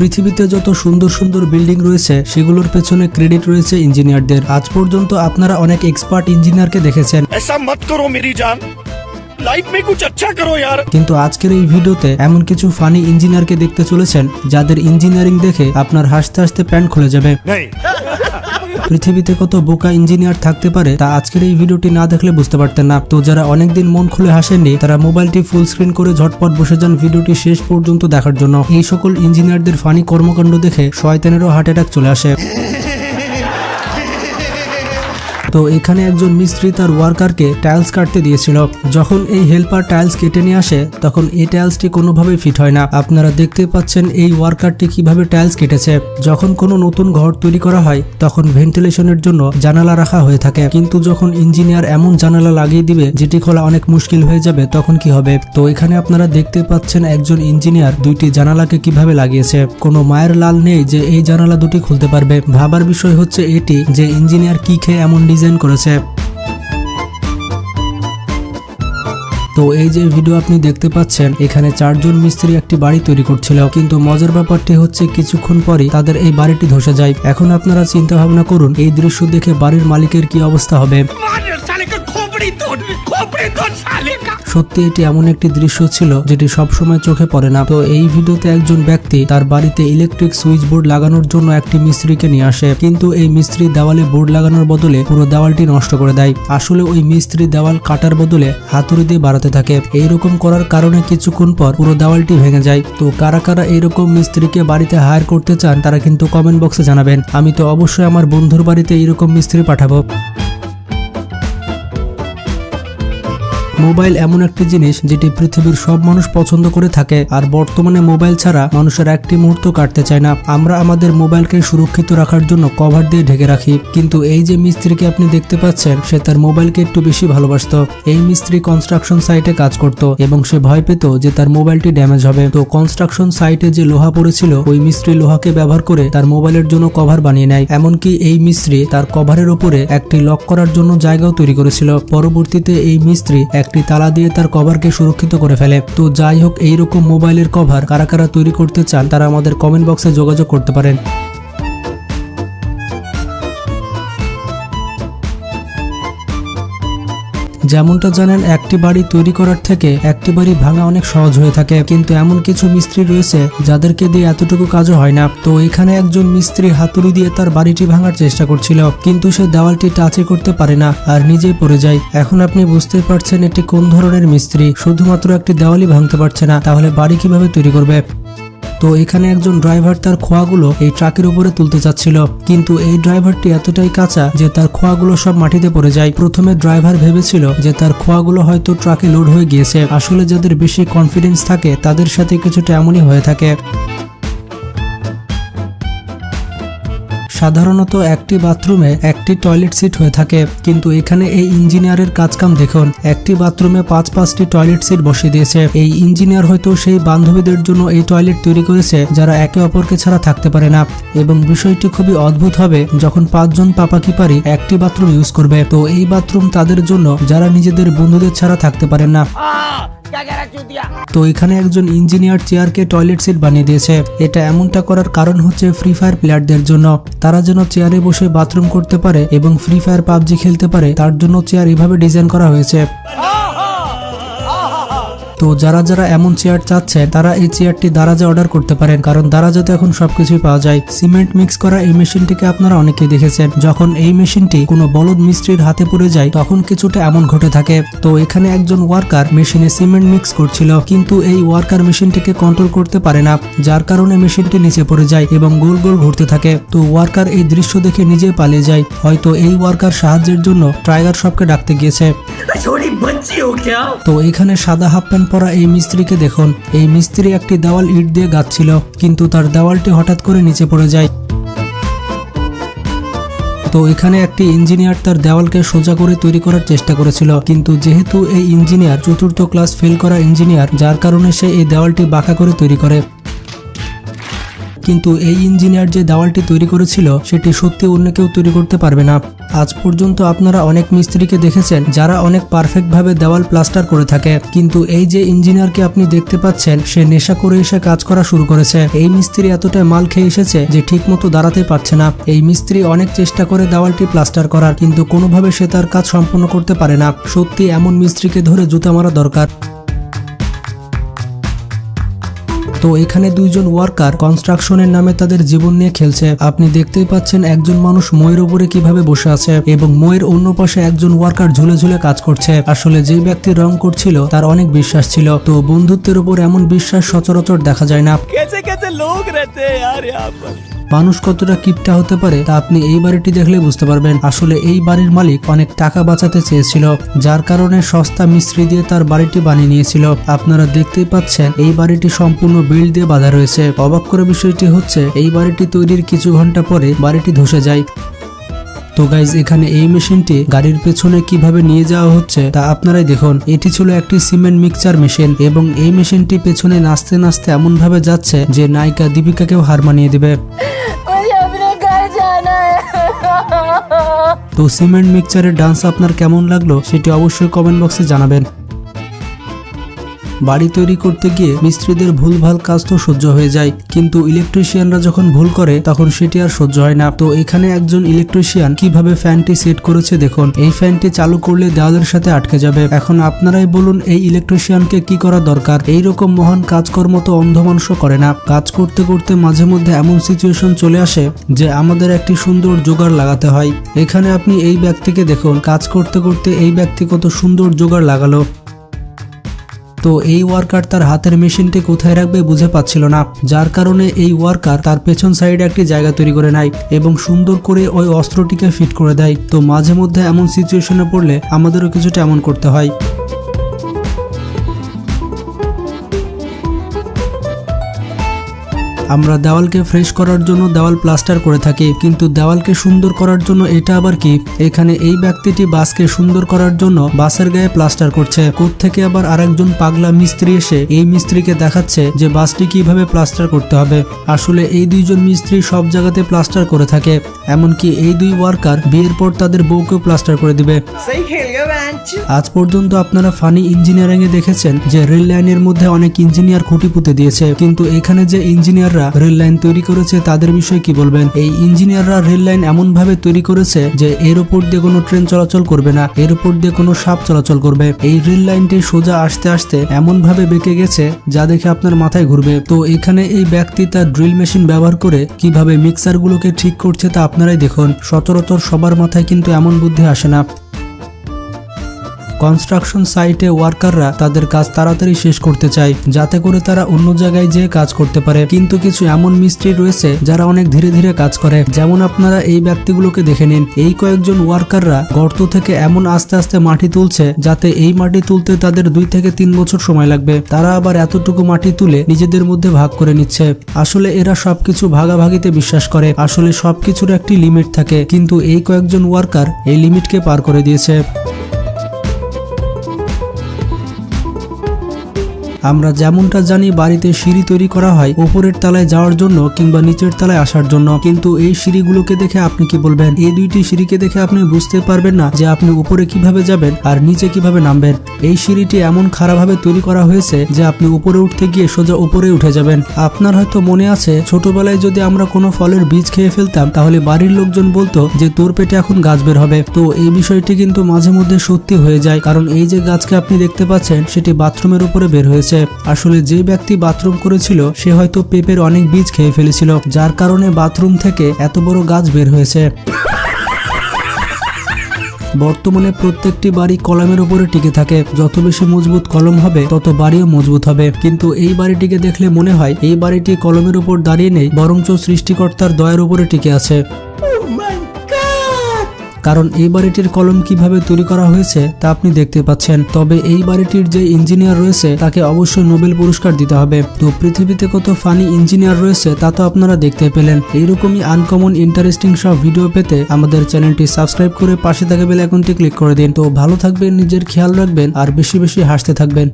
পৃথিবীতে যত সুন্দর সুন্দর বিল্ডিং রয়েছে সেগুলোর পেছনে ক্রেডিট রয়েছে ইঞ্জিনিয়ারদের। আজ পর্যন্ত আপনারা অনেক এক্সপার্ট ইঞ্জিনিয়ারকে দেখেছেন। কিন্তু আজকের এই ভিডিওতে এমন কিছু ফানি ইঞ্জিনিয়ারকে দেখতে চলেছেন যাদের ইঞ্জিনিয়ারিং দেখে আপনার হাসতে হাসতে প্যান্ট খুলে যাবে। পৃথিবীতে কত বোকা ইঞ্জিনিয়ার থাকতে পারে, তা আজকের এই ভিডিওটি না দেখলে বুঝতে পারতেন না। তো যারা অনেকদিন মন খুলে হাসেননি, তারা মোবাইলটি ফুল স্ক্রিন করে ঝটপট বসে যান ভিডিওটি শেষ পর্যন্ত দেখার জন্য। এই সকল ইঞ্জিনিয়ারদের ফানি কর্মকাণ্ড দেখে শয়তানেরও হার্ট অ্যাটাক চলে আসে। তো এখানে একজন মিস্ত্রি তার ওয়ার্কারকে টাইলস কাটতে দিয়েছিল। যখন এই হেল্পার টাইলস কেটে নিয়ে আসে, তখন এই টাইলসটি কোনোভাবেই ফিট হয় না। আপনারা দেখতে পাচ্ছেন এই ওয়ার্কারটি কীভাবে টাইলস কেটেছে। যখন কোনো নতুন ঘর তৈরি করা হয়, তখন ভেন্টিলেশনের জন্য জানালা রাখা হয়ে থাকে। কিন্তু যখন ইঞ্জিনিয়ার এমন জানালা লাগিয়ে দিবে, যেটি খোলা অনেক মুশকিল হয়ে যাবে, তখন কি হবে? তো এখানে আপনারা দেখতে পাচ্ছেন একজন ইঞ্জিনিয়ার দুইটি জানালাকে কীভাবে লাগিয়েছে। কোনো মায়ের লাল নেই যে এই জানালা দুটি খুলতে পারবে। ভাবার বিষয় হচ্ছে এটি যে ইঞ্জিনিয়ার কি খেয়ে এমন ডিজাইন করেছে। তো এই যে ভিডিও আপনি দেখতে পাচ্ছেন, এখানে চারজন মিস্ত্রি একটি বাড়ি তৈরি করছিল। কিন্তু মজার ব্যাপারটি হচ্ছে, কিছুক্ষণ পরই তাদের এই বাড়িটি ধসে যায়। এখন আপনারা চিন্তা ভাবনা করুন, এই দৃশ্য দেখে বাড়ির মালিকের কি অবস্থা হবে। সত্যি এটি এমন একটি দৃশ্য ছিল যেটি সবসময় চোখে পড়ে না। তো এই ভিডিওতে একজন ব্যক্তি তার বাড়িতে ইলেকট্রিক সুইচ বোর্ড লাগানোর জন্য একটি মিস্ত্রিকে নিয়ে আসে। কিন্তু এই মিস্ত্রি দেওয়ালে বোর্ড লাগানোর বদলে পুরো দেওয়ালটি নষ্ট করে দেয়। আসলে ওই মিস্ত্রি দেওয়াল কাটার বদলে হাতুড়ি দিয়ে বাড়াতে থাকে। এইরকম করার কারণে কিছুক্ষণ পর পুরো দেওয়ালটি ভেঙে যায়। তো কারা কারা এইরকম মিস্ত্রিকে বাড়িতে হায়ার করতে চান, তারা কিন্তু কমেন্ট বক্সে জানাবেন। আমি তো অবশ্যই আমার বন্ধুর বাড়িতে এইরকম মিস্ত্রি পাঠাবো। মোবাইল এমন একটি জিনিস যেটি পৃথিবীর সব মানুষ পছন্দ করে থাকে, আর বর্তমানে মোবাইল ছাড়া মানুষের একটি মুহূর্ত কাটতে চায় না। আমরা আমাদের মোবাইলকে সুরক্ষিত রাখার জন্য কভার দিয়ে ঢেকে রাখি, কিন্তু এই যে মিস্ত্রিকে আপনি দেখতে পাচ্ছেন, সে তার মোবাইলকে একটু বেশি ভালোবাসতো। এই মিস্ত্রি কনস্ট্রাকশন সাইটে কাজ করত, এবং সে ভয় পেত যে তার মোবাইলটি ড্যামেজ হবে। তো কনস্ট্রাকশন সাইটে যে লোহা পড়েছিল, ওই মিস্ত্রি লোহাকে ব্যবহার করে তার মোবাইলের জন্য কভার বানিয়ে নেয়। এমনকি এই মিস্ত্রি তার কভারের উপরে একটি লক করার জন্য জায়গাও তৈরি করেছিল। পরবর্তীতে এই মিস্ত্রি একটি তালা দিয়ে তার কভারকে সুরক্ষিত করে ফেলে। তো যাই হোক, এইরকম মোবাইলের কভার কারা কারা তৈরি করতে চান তারা আমাদের কমেন্ট বক্সে যোগাযোগ করতে পারেন। যেমনটা জানেন, একটি বাড়ি তৈরি করার থেকে একটি বাড়ি ভাঙা অনেক সহজ হয়ে থাকে। কিন্তু এমন কিছু মিস্ত্রি রয়েছে যাদেরকে দিয়ে এতটুকু কাজও হয় না। তো এখানে একজন মিস্ত্রি হাতুড়ি দিয়ে তার বাড়িটি ভাঙার চেষ্টা করছিল, কিন্তু সে দেওয়ালটি টাচই করতে পারে না আর নিজেই পড়ে যায়। এখন আপনি বুঝতে পারছেন এটি কোন ধরনের মিস্ত্রি। শুধুমাত্র একটি দেওয়ালই ভাঙতে পারছে না। তাহলে বাড়ি কীভাবে তৈরি করবে? তো এখানে একজন ড্রাইভার তার খোয়াগুলো এই ট্রাকের উপরে তুলতে চাচ্ছিল। কিন্তু এই ড্রাইভারটি এতটাই কাঁচা যে তার খোয়াগুলো সব মাটিতে পড়ে যায়। প্রথমে ড্রাইভার ভেবেছিল যে তার খোয়াগুলো হয়তো ট্রাকে লোড হয়ে গিয়েছে। আসলে যাদের বেশি কনফিডেন্স থাকে, তাদের সাথে কিছুটা এমনই হয়ে থাকে। সাধারণত একটি বাথরুমে একটি টয়লেট সিট হয়ে থাকে, কিন্তু এখানে এই ইঞ্জিনিয়ারের কাজকাম দেখুন। একটি বাথরুমে পাঁচ পাঁচটি টয়লেট সিট বসিয়ে দিয়েছে। এই ইঞ্জিনিয়ার হয়তো সেই বান্ধবীদের জন্য এই টয়লেট তৈরি করেছে, যারা একে অপরকে ছাড়া থাকতে পারে না। এবং বিষয়টি খুবই অদ্ভুত হবে যখন পাঁচজন পাপাকি পারি একটি বাথরুম ইউজ করবে। তো এই বাথরুম তাদের জন্য, যারা নিজেদের বন্ধুদের ছাড়া থাকতে পারে না। তো এখানে একজন ইঞ্জিনিয়ার চেয়ারকে টয়লেট সিট বানিয়ে দিয়েছে। এটা এমনটা করার কারণ হচ্ছে ফ্রি ফায়ার প্লেয়ারদের জন্য। তারা যেন চেয়ারে বসে বাথরুম করতে পারে এবং ফ্রি ফায়ার পাবজি খেলতে পারে তার জন্য চেয়ার এভাবে ডিজাইন করা হয়েছে। তো যারা যারা এমন চেয়ার চাচ্ছে তারা এই চেয়ারটি দারাজে অর্ডার করতে পারেন কারণ দারাজাতে এখন সবকিছুই পাওয়া যায়। সিমেন্ট মিক্স করা এই মেশিনটিকে আপনারা অনেকেই দেখেছেন। যখন এই মেশিনটি কোনো বলদ মিস্ত্রির হাতে পড়ে যায় তখন কিছুটা এমন ঘটে থাকে। তো এখানে একজন ওয়ার্কার মেশিনে সিমেন্ট মিক্স করছিল কিন্তু এই ওয়ার্কার মেশিনটিকে কন্ট্রোল করতে পারে না যার কারণে মেশিনটি নিচে পড়ে যায় এবং গোল গোল ঘুরতে থাকে। তো ওয়ার্কার এই দৃশ্য দেখে নিজে পালিয়ে যায়। হয়তো এই ওয়ার্কার সাহায্যের জন্য টাইগার সবকে ডাকতে গিয়েছে। তো এখানে সাদা হাফ প্যান্ট পরা এই মিস্ত্রিকে দেখুন। এই মিস্ত্রি একটি দেওয়াল ইট দিয়ে গাচ্ছিল কিন্তু তার দেওয়ালটি হঠাৎ করে নিচে পড়ে যায়। তো এখানে একটি ইঞ্জিনিয়ার তার দেওয়ালকে সোজা করে তৈরি করার চেষ্টা করেছিল, কিন্তু যেহেতু এই ইঞ্জিনিয়ার চতুর্থ ক্লাস ফেল করা ইঞ্জিনিয়ার, যার কারণে সে এই দেওয়ালটি বাঁকা করে তৈরি করে। কিন্তু এই ইঞ্জিনিয়ার যে দেওয়ালটি তৈরি করেছিল, সেটি সত্যি অন্য কেউ তৈরি করতে পারবে না। আজ পর্যন্ত আপনারা অনেক মিস্ত্রিকে দেখেছেন, যারা অনেক পারফেক্টভাবে দেওয়াল প্লাস্টার করে থাকে। কিন্তু এই যে ইঞ্জিনিয়ারকে আপনি দেখতে পাচ্ছেন, সে নেশা করে এসে কাজ করা শুরু করেছে। এই মিস্ত্রি এতটা মাল খেয়ে এসেছে যে ঠিকমতো দাঁড়াতে পারছে না। এই মিস্ত্রি অনেক চেষ্টা করে দেওয়ালটি প্লাস্টার করার, কিন্তু কোনোভাবে সে তার কাজ সম্পূর্ণ করতে পারে না। সত্যি এমন মিস্ত্রিকে ধরে জুতা মারা দরকার। তো এখানে দুইজন ওয়ার্কার কনস্ট্রাকশনের নামে তাদের জীবন নিয়ে খেলছে। আপনি দেখতেই পাচ্ছেন একজন মানুষ ময়ের উপরে কীভাবে বসে আছে এবং ময়ের অন্য পাশে একজন ওয়ার্কার ঝুলে ঝুলে কাজ করছে। আসলে যে ব্যক্তি রং করছিল, তার অনেক বিশ্বাস ছিল। তো বন্ধুত্বের উপর এমন বিশ্বাস সচরাচর দেখা যায় না। কেছে কেছে লোক রেতে, আর মানুষ কতটা কিপটা হতে পারে তা আপনি এই বাড়িটি দেখলে বুঝতে পারবেন। আসলে এই বাড়ির মালিক অনেক টাকা বাঁচাতে চেয়েছিল, যার কারণে সস্তা মিস্ত্রি দিয়ে তার বাড়িটি বানিয়ে নিয়েছিল। আপনারা দেখতেই পাচ্ছেন, এই বাড়িটি সম্পূর্ণ বিল দিয়ে বাঁধা রয়েছে। অবাক করা বিষয়টি হচ্ছে, এই বাড়িটি তৈরির কিছু ঘণ্টা পরে বাড়িটি ধসে যায়। তো গাইজ এখানে এই মেশিনটি গাড়ির পেছনে কীভাবে নিয়ে যাওয়া হচ্ছে তা আপনারাই দেখুন। এটি ছিল একটি সিমেন্ট মিক্সচার মেশিন এবং এই মেশিনটি পেছনে নাচতে নাচতে এমন ভাবে যাচ্ছে যে নায়িকা দীপিকাকেও হার মানিয়ে দেবে। তো সিমেন্ট মিক্সচারের ডান্স আপনার কেমন লাগল সেটি অবশ্যই কমেন্ট বক্সে জানাবেন। বাড়ি তৈরি করতে গিয়ে মিস্ত্রিদের ভুলভাল কাজ তো সহ্য হয়ে যায়। কিন্তু ইলেকট্রিশিয়ানরা যখন ভুল করে, তখন সেটি আর সহ্য হয় না। তো এখানে একজন ইলেকট্রিশিয়ান কীভাবে ফ্যানটি সেট করেছে দেখুন। এই ফ্যানটি চালু করলে দেওয়ালের সাথে আটকে যাবে। এখন আপনারাই বলুন, এই ইলেকট্রিশিয়ানকে কি করা দরকার? এই রকম মহান কাজকর্ম তো অন্ধ মানুষও করে না। কাজ করতে করতে মাঝে মধ্যে এমন সিচুয়েশন চলে আসে যে আমাদের একটি সুন্দর জোগাড় লাগাতে হয়। এখানে আপনি এই ব্যক্তিকে দেখুন। কাজ করতে করতে এই ব্যক্তি কত সুন্দর জোগাড় লাগালো। তো এই ওয়ার্কার তার হাতের মেশিনটি কোথায় রাখবে বুঝে পাচ্ছিল না। যার কারণে এই ওয়ার্কার তার পেছন সাইডে একটি জায়গা তৈরি করে নেয় এবং সুন্দর করে ওই অস্ত্রটিকে ফিট করে দেয়। তো মাঝে মধ্যে এমন সিচুয়েশনে পড়লে আমাদেরও কিছুটা এমন করতে হয়। আমরা দেওয়ালকে ফ্রেশ করার জন্য দেওয়াল প্লাস্টার করে থাকি কিন্তু দেওয়ালকে সুন্দর করার জন্য এটা আবার কি? এখানে এই ব্যক্তিটি বাসকে সুন্দর করার জন্য বাসের গায়ে প্লাস্টার করছে। কোথ থেকে আবার আরেকজন পাগলা মিস্ত্রি এসে এই মিস্ত্রিকে দেখাচ্ছে যে বাসটি কীভাবে প্লাস্টার করতে হবে। আসলে এই দুইজন মিস্ত্রি সব জায়গাতে প্লাস্টার করে থাকে এমনকি এই দুই ওয়ার্কার বিয়ের পর তাদের বউকেও প্লাস্টার করে দিবে। আজ পর্যন্ত আপনারা ফানি ইঞ্জিনিয়ারিং এ দেখেছেন যে রেল লাইনের মধ্যে অনেক ইঞ্জিনিয়ার খুঁটি পুঁতে দিয়েছে কিন্তু এখানে যে ইঞ্জিনিয়ার ইঞ্জিনিয়াররা রেল লাইন তৈরি করেছে, তাদের বিষয়ে কি বলবেন? এই ইঞ্জিনিয়াররা রেল লাইন এমন ভাবে তৈরি করেছে যে এর উপর দিয়ে কোনো ট্রেন চলাচল করবে না, এর উপর দিয়ে কোনো সাপ চলাচল করবে। এই রেল লাইনটি সোজা আসতে আসতে এমন ভাবে বেঁকে গেছে যা দেখে আপনার মাথায় ঘুরবে। তো এখানে এই ব্যক্তি তার ড্রিল মেশিন ব্যবহার করে কীভাবে মিক্সার গুলোকে ঠিক করছে তা আপনারাই দেখুন। সচরাচর সবার মাথায় কিন্তু এমন বুদ্ধি আসে না। কনস্ট্রাকশন সাইটে ওয়ার্কাররা তাদের কাজ তাড়াতাড়ি শেষ করতে চায়, যাতে করে তারা অন্য জায়গায় যেয়ে কাজ করতে পারে। কিন্তু কিছু এমন মিস্ত্রি রয়েছে যারা অনেক ধীরে ধীরে কাজ করে। যেমন আপনারা এই ব্যক্তিগুলোকে দেখে নিন। এই কয়েকজন ওয়ার্কাররা গর্ত থেকে এমন আস্তে আস্তে মাটি তুলছে যাতে এই মাটি তুলতে তাদের দুই থেকে তিন বছর সময় লাগবে। তারা আবার এতটুকু মাটি তুলে নিজেদের মধ্যে ভাগ করে নিচ্ছে। আসলে এরা সবকিছু ভাগাভাগিতে বিশ্বাস করে। আসলে সবকিছুর একটি লিমিট থাকে। কিন্তু এই কয়েকজন ওয়ার্কার এই লিমিটকে পার করে দিয়েছে। আমরা যেমনটা জানি বাড়িতে সিঁড়ি তৈরি করা হয় উপরের তলায় যাওয়ার জন্য কিংবা নিচের তলায় আসার জন্য, কিন্তু এই সিঁড়িগুলোকে দেখে আপনি কি বলবেন? এই দুইটি সিঁড়িকে দেখে আপনি বুঝতে পারবেন না যে আপনি উপরে কীভাবে যাবেন আর নিচে কীভাবে নামবেন। এই সিঁড়িটি এমন খারাপভাবে তৈরি করা হয়েছে যে আপনি উপরে উঠতে গিয়ে সোজা উপরে উঠে যাবেন। আপনার হয়তো মনে আছে, ছোটবেলায় যদি আমরা কোনো ফলের বীজ খেয়ে ফেলতাম, তাহলে বাড়ির লোকজন বলতো যে, তোর পেটে এখন গাছ বের হবে। তো এই বিষয়টি কিন্তু মাঝে মধ্যে সত্যি হয়ে যায়, কারণ এই যে গাছকে আপনি দেখতে পাচ্ছেন, সেটি বাথরুমের উপরে বের হয়েছে আসলে যে ব্যক্তি বাথরুম করেছিল, সে হয়তো পেঁপের অনেক বীজ খেয়ে ফেলেছিল, যার কারণে বাথরুম থেকে এত বড় গাছ বের হয়েছে। বর্তমানে প্রত্যেকটি বাড়ি কলমের উপরে টিকে থাকে। যত বেশি মজবুত কলম হবে, তত বাড়িও মজবুত হবে। কিন্তু এই বাড়িটিকে দেখলে মনে হয়, এই বাড়িটি কলমের উপর দাঁড়িয়ে নেই, বরঞ্চ সৃষ্টিকর্তার দয়ের উপরে টিকে আছে। কারণ এই বাড়িটির কলম কীভাবে তৈরি করা হয়েছে তা আপনি দেখতে পাচ্ছেন। তবে এই বাড়িটির যে ইঞ্জিনিয়ার রয়েছে, তাকে অবশ্যই নোবেল পুরস্কার দিতে হবে। তো পৃথিবীতে কত ফানি ইঞ্জিনিয়ার রয়েছে, তা তো আপনারা দেখতে পেলেন। এইরকমই আনকমন ইন্টারেস্টিং সব ভিডিও পেতে আমাদের চ্যানেলটি সাবস্ক্রাইব করে পাশে থাকা বেল আইকনটি ক্লিক করে দিন। তো ভালো থাকবেন, নিজের খেয়াল রাখবেন, আর বেশি বেশি হাসতে থাকবেন।